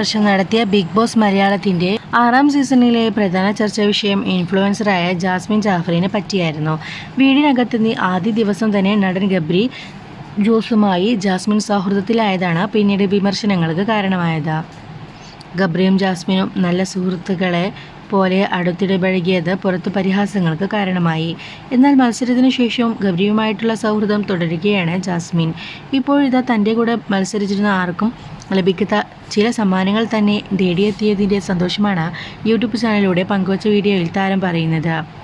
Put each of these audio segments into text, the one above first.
വർഷം നടത്തിയ big boss മലയാളത്തിന്റെ ആറാം സീസണിലെ പ്രധാന ചർച്ചാ വിഷയം ഇൻഫ്ലുവൻസറായ ജാസ്മിൻ ജാഫറിനെ പറ്റിയായിരുന്നു. വീടിനകത്തുനിന്ന് ആദ്യ ദിവസം തന്നെ നടൻ ഗബ്രി ജോസുമായി ജാസ്മിൻ സൗഹൃദത്തിലായതാണ് പിന്നീട് വിമർശനങ്ങൾക്ക് കാരണമായത്. ഗബ്രിയും ജാസ്മിനും നല്ല സുഹൃത്തുക്കളെ പോലെ അടുത്തിടപഴകിയത് പുറത്ത് പരിഹാസങ്ങൾക്ക് കാരണമായി. എന്നാൽ മത്സരത്തിനു ശേഷവും ഗബ്രിയുമായിട്ടുള്ള സൗഹൃദം തുടരുകയാണ് ജാസ്മിൻ. ഇപ്പോഴിതാ തന്റെ കൂടെ മത്സരിച്ചിരുന്ന ആർക്കും ലഭിക്കാത്ത ചില സമ്മാനങ്ങൾ തന്നെ നേടിയെത്തിയതിന്റെ സന്തോഷമാണ് യൂട്യൂബ് ചാനലിലൂടെ പങ്കുവച്ച വീഡിയോയിൽ താരം പറയുന്നത്.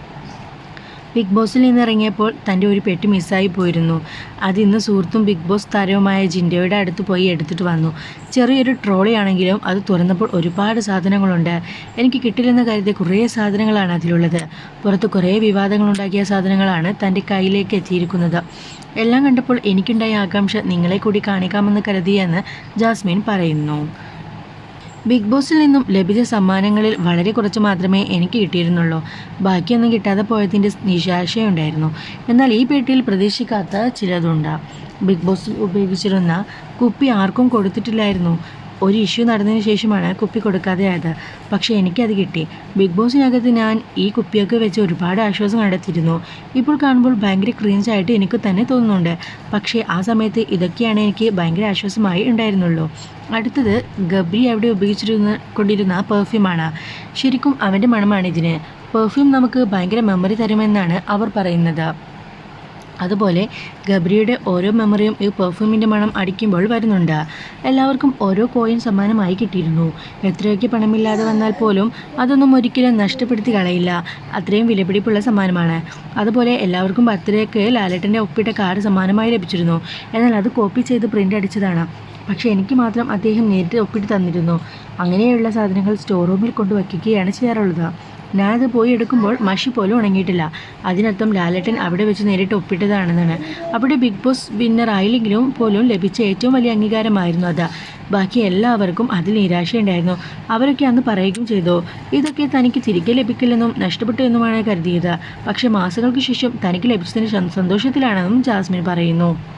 ബിഗ് ബോസിൽ നിന്ന് ഇറങ്ങിയപ്പോൾ തന്റെ ഒരു പെട്ടി മിസ്സായി പോയിരുന്നു. അതിന്ന് സുഹൃത്തും ബിഗ് ബോസ് താരവുമായ ജിൻഡോയുടെ അടുത്ത് പോയി എടുത്തിട്ട് വന്നു. ചെറിയൊരു ട്രോളിയാണെങ്കിലും അത് തുറന്നപ്പോൾ ഒരുപാട് സാധനങ്ങളുണ്ട്. എനിക്ക് കിട്ടില്ലെന്ന് കരുതിയ കുറേ സാധനങ്ങളാണ് അതിലുള്ളത്. പുറത്ത് കുറേ വിവാദങ്ങളുണ്ടാക്കിയ സാധനങ്ങളാണ് തന്റെ കയ്യിലേക്ക് എത്തിയിരിക്കുന്നത്. എല്ലാം കണ്ടപ്പോൾ എനിക്കുണ്ടായ ആകാംക്ഷ നിങ്ങളെ കൂടി കാണിക്കാമെന്ന് കരുതിയെന്ന് ജാസ്മിൻ പറയുന്നു. ബിഗ് ബോസിൽ നിന്നും ലഭിച്ച സമ്മാനങ്ങളിൽ വളരെ കുറച്ച് മാത്രമേ എനിക്ക് കിട്ടിയിരുന്നുള്ളൂ. ബാക്കിയൊന്നും കിട്ടാതെ പോയതിന്റെ നിരാശയുണ്ടായിരുന്നു. എന്നാൽ ഈ പെട്ടിയിൽ പ്രതീക്ഷിക്കാത്ത ചിലതുണ്ട്. ബിഗ് ബോസിൽ ഉപയോഗിച്ചിരുന്ന കുപ്പി ആർക്കും കൊടുത്തിട്ടില്ലായിരുന്നു. ഒരു ഇഷ്യൂ നടന്നതിന് ശേഷമാണ് കുപ്പി കൊടുക്കാതെ ആയത്. പക്ഷേ എനിക്കത് കിട്ടി. ബിഗ് ബോസിനകത്ത് ഞാൻ ഈ കുപ്പിയൊക്കെ വെച്ച് ഒരുപാട് ആശ്വാസം കണ്ടെത്തിയിരുന്നു. ഇപ്പോൾ കാണുമ്പോൾ ഭയങ്കര ക്രീൻസായിട്ട് എനിക്ക് തന്നെ തോന്നുന്നുണ്ട്. പക്ഷേ ആ സമയത്ത് ഇതൊക്കെയാണ് എനിക്ക് ഭയങ്കര ആശ്വാസമായി ഉണ്ടായിരുന്നുള്ളൂ. അടുത്തത് ഗബ്രി അവിടെ ഉപയോഗിച്ചിരുന്ന കൊണ്ടിരുന്ന പെർഫ്യൂമാണ് ശരിക്കും അവന്റെ മണമാണ് ഇതിന്. പെർഫ്യൂം നമുക്ക് ഭയങ്കര മെമ്മറി തരുമെന്നാണ് അവർ പറയുന്നത്. അതുപോലെ ഗബ്രിയുടെ ഓരോ മെമ്മറിയും ഈ പെർഫ്യൂമിന്റെ മണം അടിക്കുമ്പോൾ വരുന്നുണ്ട്. എല്ലാവർക്കും ഓരോ കോയിൻ സമ്മാനമായി കിട്ടിയിരുന്നു. എത്രയൊക്കെ പണമില്ലാതെ വന്നാൽ പോലും അതൊന്നും ഒരിക്കലും നഷ്ടപ്പെടുത്തി കളയില്ല. അത്രയും വിലപിടിപ്പുള്ള സമ്മാനമാണ്. അതുപോലെ എല്ലാവർക്കും ബർത്ത്ഡേക്ക് ലാലേട്ടന്റെ ഒപ്പിട്ട കാർഡ് സമ്മാനമായി ലഭിച്ചിരുന്നു. എന്നാൽ അത് കോപ്പി ചെയ്ത് പ്രിന്റ് അടിച്ചതാണ്. പക്ഷേ എനിക്ക് മാത്രം അദ്ദേഹം നേരിട്ട് ഒപ്പിട്ട് തന്നിരുന്നു. അങ്ങനെയുള്ള സാധനങ്ങൾ സ്റ്റോർ റൂമിൽ കൊണ്ടുവയ്ക്കുകയാണ് ചെയ്യാറുള്ളത്. ഞാനത് പോയി എടുക്കുമ്പോൾ മഷി പോലും ഉണങ്ങിയിട്ടില്ല. അതിനർത്ഥം ലാലേട്ടൻ അവിടെ വെച്ച് നേരിട്ട് ഒപ്പിട്ടതാണെന്നാണ്. അവിടെ ബിഗ് ബോസ് വിന്നർ ആയില്ലെങ്കിലും പോലും ലഭിച്ച ഏറ്റവും വലിയ അംഗീകാരമായിരുന്നു അത്. ബാക്കി എല്ലാവർക്കും അതിൽ നിരാശയുണ്ടായിരുന്നു. അവരൊക്കെ അന്ന് പറയുകയും ചെയ്തു ഇതൊക്കെ തനിക്ക് തിരികെ ലഭിക്കില്ലെന്നും നഷ്ടപ്പെട്ടു എന്നുമാണ് കരുതിയത്. പക്ഷേ മാസങ്ങൾക്ക് ശേഷം തനിക്ക് ലഭിച്ചതിന് സന്തോഷത്തിലാണെന്നും ജാസ്മിൻ പറയുന്നു.